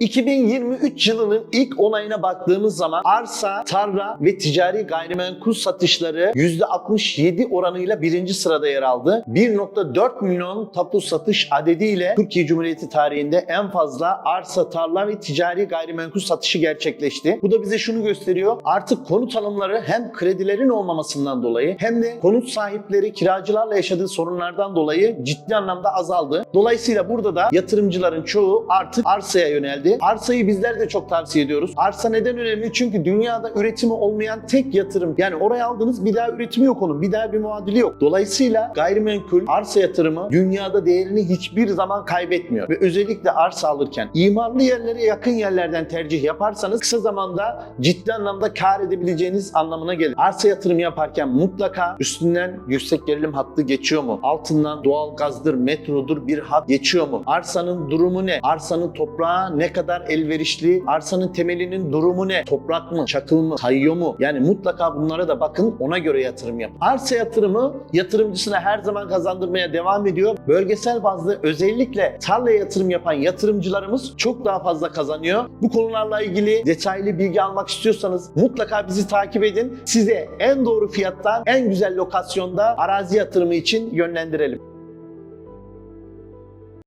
2023 yılının ilk 10 ayına baktığımız zaman arsa, tarla ve ticari gayrimenkul satışları %67 oranıyla birinci sırada yer aldı. 1.4 milyon tapu satış adediyle Türkiye Cumhuriyeti tarihinde en fazla arsa, tarla ve ticari gayrimenkul satışı gerçekleşti. Bu da bize şunu gösteriyor. Artık konut alımları hem kredilerin olmamasından dolayı hem de konut sahipleri kiracılarla yaşadığı sorunlardan dolayı ciddi anlamda azaldı. Dolayısıyla burada da yatırımcıların çoğu artık arsaya yöneldi. Arsayı bizler de çok tavsiye ediyoruz. Arsa neden önemli? Çünkü dünyada üretimi olmayan tek yatırım. Yani oraya aldınız bir daha üretimi yok onun. Bir daha bir muadili yok. Dolayısıyla gayrimenkul arsa yatırımı dünyada değerini hiçbir zaman kaybetmiyor. Ve özellikle arsa alırken imarlı yerlere yakın yerlerden tercih yaparsanız kısa zamanda ciddi anlamda kar edebileceğiniz anlamına gelir. Arsa yatırımı yaparken mutlaka üstünden yüksek gerilim hattı geçiyor mu? Altından doğal gazdır, metrodur bir hat geçiyor mu? Arsanın durumu ne? Arsanın toprağa ne kadar elverişli? Arsanın temelinin durumu ne? Toprak mı? Çakıl mı? Kayıyor mu? Yani mutlaka bunlara da bakın ona göre yatırım yapın. Arsa yatırımı yatırımcısına her zaman kazandırmaya devam ediyor. Bölgesel bazda özellikle tarlaya yatırım yapan yatırımcılarımız çok daha fazla kazanıyor. Bu konularla ilgili detaylı bilgi almak istiyorsanız mutlaka bizi takip edin. Size en doğru fiyattan en güzel lokasyonda arazi yatırımı için yönlendirelim.